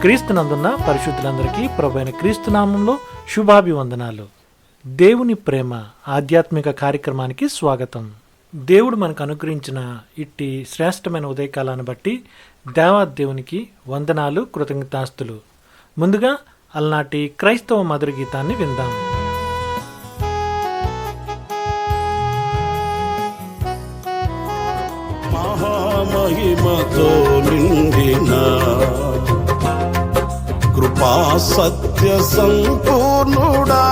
క్రీస్తునందున్న పరిశుద్ధులందరికీ ప్రభైన క్రీస్తునామంలో శుభాభివందనాలు. దేవుని ప్రేమ ఆధ్యాత్మిక కార్యక్రమానికి స్వాగతం. దేవుడు మనకు అనుగ్రహించిన ఇట్టి శ్రేష్టమైన ఉదయకాలాన్ని బట్టి దేవాదేవునికి వందనాలు కృతజ్ఞతాస్తులు. ముందుగా అలనాటి క్రైస్తవ మధుర గీతాన్ని విందాం. మహామహిమతో నిండిన కృపా సత్య సంపూర్ణుడా.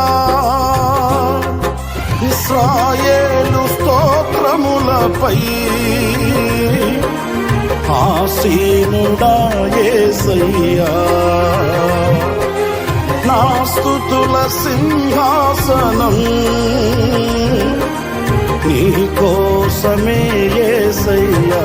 ఇస్రాయేలు స్తోత్రములపై ఆసీనుడా యేసయ్యా నా స్తుతుల సింహాసనం నీ కోసమే యేసయ్యా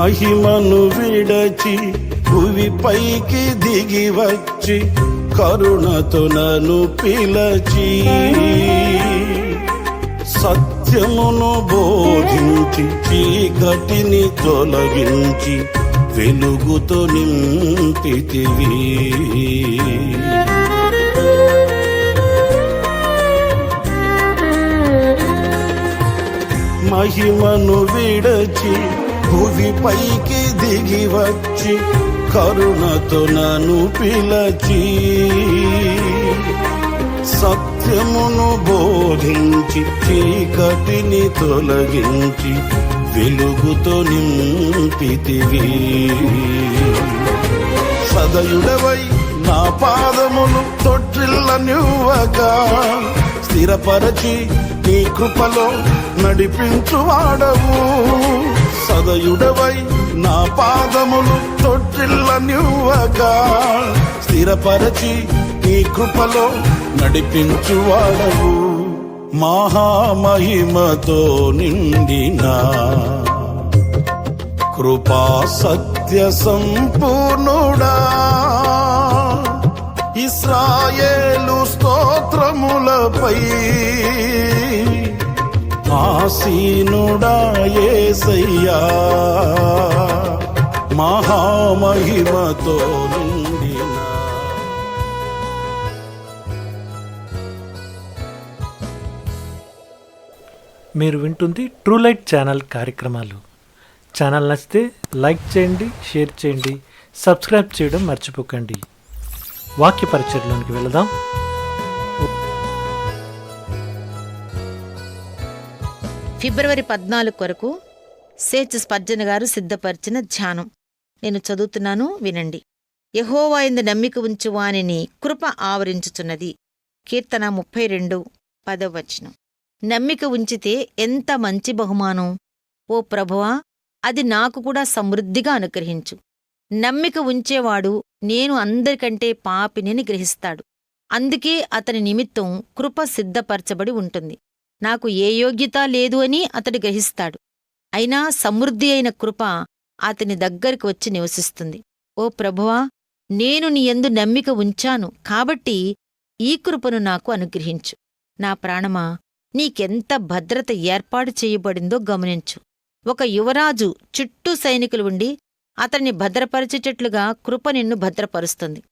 మహిమను విడచి భువి పైకి దిగి వచ్చి కరుణతో నన్ను పిలచి సత్యమును బోధించి చీకటిని తొలగించి వెలుగుతో నింపితివి. మహిమను విడచి భువి పైకి దిగి వచ్చి కరుణతో నన్ను పిలచి సత్యమును బోధించి చీకటిని తొలగించి వెలుగుతో నింపితివి. సదయుడవై నా పాదమును తొట్టిల్ల నివ్వగా స్థిరపరచి నీ కృపలో నడిపించువాడవు. సదయుడవై నా పాదములు తొట్టిల్ల నివ్వగా. స్థిరపరచి నీ కృపలో నడిపించువాడవు. మహామహిమతో నిండిన కృపా సత్య సంపూర్ణుడా. ఇస్రాయేలు స్తోత్రములపై ఆసీనుడా యేసయ్యా మహామహిమతో నిండిన మీరు వింటుంది ట్రూ లైట్ ఛానల్ కార్యక్రమాలు. ఛానల్ నచ్చితే లైక్ చేయండి షేర్ చేయండి సబ్స్క్రైబ్ చేయడం మర్చిపోకండి. వాక్య పరిచయలోనికి వెళదాం. ఫిబ్రవరి పద్నాలుగు కొరకు సేచ్ స్పర్జన గారు సిద్ధపరిచిన ధ్యానం. నేను చదువుతున్నాను వినండి. యహోవా నమ్మిక ఉంచువానిని కృప ఆవరించుచున్నది. కీర్తన ముప్పై రెండు పదవచనం నమ్మిక ఉంచితే ఎంత మంచి బహుమానం? ఓ ప్రభువా అది నాకు కూడా సమృద్ధిగా అనుగ్రహించు. నమ్మిక ఉంచేవాడు నేను అందరికంటే పాపినిని గ్రహిస్తాడు. అందుకే అతని నిమిత్తం కృప సిద్ధపరచబడి ఉంటుంది. నాకు ఏ యోగ్యత లేదు అని అతడు గ్రహిస్తాడు. అయినా సమృద్ధి అయిన కృప అతని దగ్గరికి వచ్చి నివసిస్తుంది. ఓ ప్రభువా నేను నీ యందు నమ్మిక ఉంచాను కాబట్టి ఈ కృపను నాకు అనుగ్రహించు. నా ప్రాణమా నీకెంత భద్రత ఏర్పాటు చేయబడిందో గమనించు. ఒక యువరాజు చుట్టూ సైనికులు ఉండి అతన్ని భద్రపరిచేటట్లుగా కృప నిన్ను భద్రపరుస్తుంది.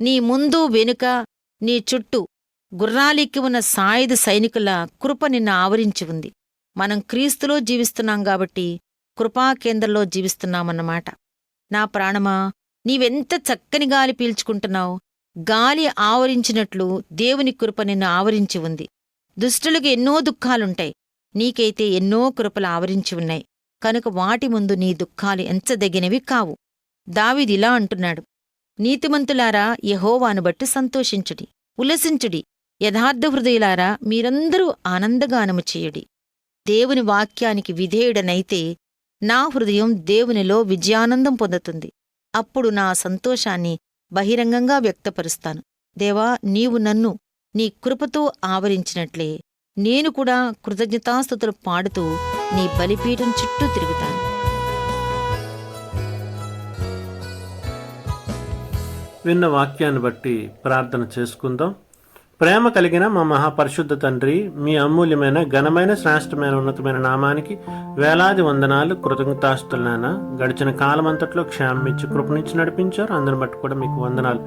నీ ముందు వెనుక నీ చుట్టూ గుర్రాలెక్కి ఉన్న సాయుధ సైనికుల కృప నిన్ను ఆవరించి ఉంది. మనం క్రీస్తులో జీవిస్తున్నాం కాబట్టి కృపాకేంద్రంలో జీవిస్తున్నామన్నమాట. నా ప్రాణమా నీవెంత చక్కని గాలి పీల్చుకుంటున్నావు? గాలి ఆవరించినట్లు దేవుని కృప నిన్ను ఆవరించి ఉంది. దుష్టులకు ఎన్నో దుఃఖాలుంటాయి. నీకైతే ఎన్నో కృపలు ఆవరించి ఉన్నాయి. కనుక వాటి ముందు నీ దుఃఖాలు ఎంచదగినవి కావు. దావిదిలా అంటున్నాడు. నీతిమంతులారా యహోవాను బట్టి సంతోషించుడి ఉల్లసించుడి యథార్థ హృదయులారా మీరందరూ ఆనందగానము చేయుడి. దేవుని వాక్యానికి విధేయుడనైతే నా హృదయం దేవునిలో విజయానందం పొందుతుంది. అప్పుడు నా సంతోషాన్ని బహిరంగంగా వ్యక్తపరుస్తాను. దేవా నీవు నన్ను నీ కృపతో ఆవరించినట్లే నేను కూడా కృతజ్ఞతాస్థుతులు పాడుతూ నీ బలిపీఠం చుట్టూ తిరుగుతాను. విన్న వాక్యాన్ని బట్టి ప్రార్థన చేసుకుందాం. ప్రేమ కలిగిన మా మహాపరిశుద్ధ తండ్రి మీ అమూల్యమైన ఘనమైన శ్రేష్టమైన ఉన్నతమైన నామానికి వేలాది వందనాలు కృతజ్ఞతాస్తులైనా గడిచిన కాలమంతట్లో క్షేమం ఇచ్చి కృపనిచ్చి నడిపించారు. అందరిని బట్టి కూడా మీకు వందనాలు.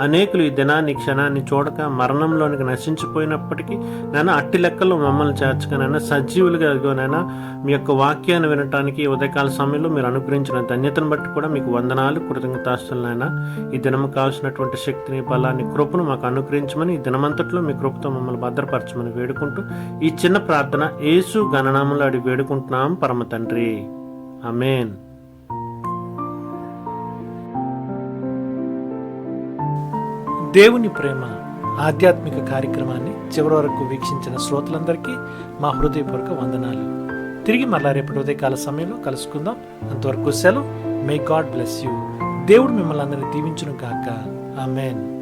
అనేకులు ఈ దినాన్ని క్షణాన్ని చూడక మరణంలోనికి నశించిపోయినప్పటికీ నేను అట్టి లెక్కలో మమ్మల్ని చేర్చకనైనా సజీవులుగా ఎదుగునైనా మీ యొక్క వాక్యాన్ని వినటానికి ఉదయకాల సమయంలో మీరు అనుగ్రహించిన ధన్యతను బట్టి కూడా మీకు వందనాలు కృతజ్ఞతాస్తులైనా ఈ దినము కావాల్సినటువంటి శక్తిని బలాన్ని కృపను మాకు అనుగ్రహించమని ఈ దినమంతట్లో మీ కృపతో మమ్మల్ని భద్రపరచమని వేడుకుంటూ ఈ చిన్న ప్రార్థన యేసు గణనామంలో అడిగి వేడుకుంటున్నాం. పరమ తండ్రి. అమేన్ దేవుని ప్రేమ ఆధ్యాత్మిక కార్యక్రమాన్ని చివరి వరకు వీక్షించిన శ్రోతలందరికీ మా హృదయపూర్వక వందనాలు. తిరిగి మళ్ళా రేపటి ఉదయకాల సమయంలో కలుసుకుందాం. అంతవరకు సెలవు. మే గాడ్ బ్లెస్ యూ దేవుడు మిమ్మల్ని అందరినీ దీవించును కాక ఆమెన్.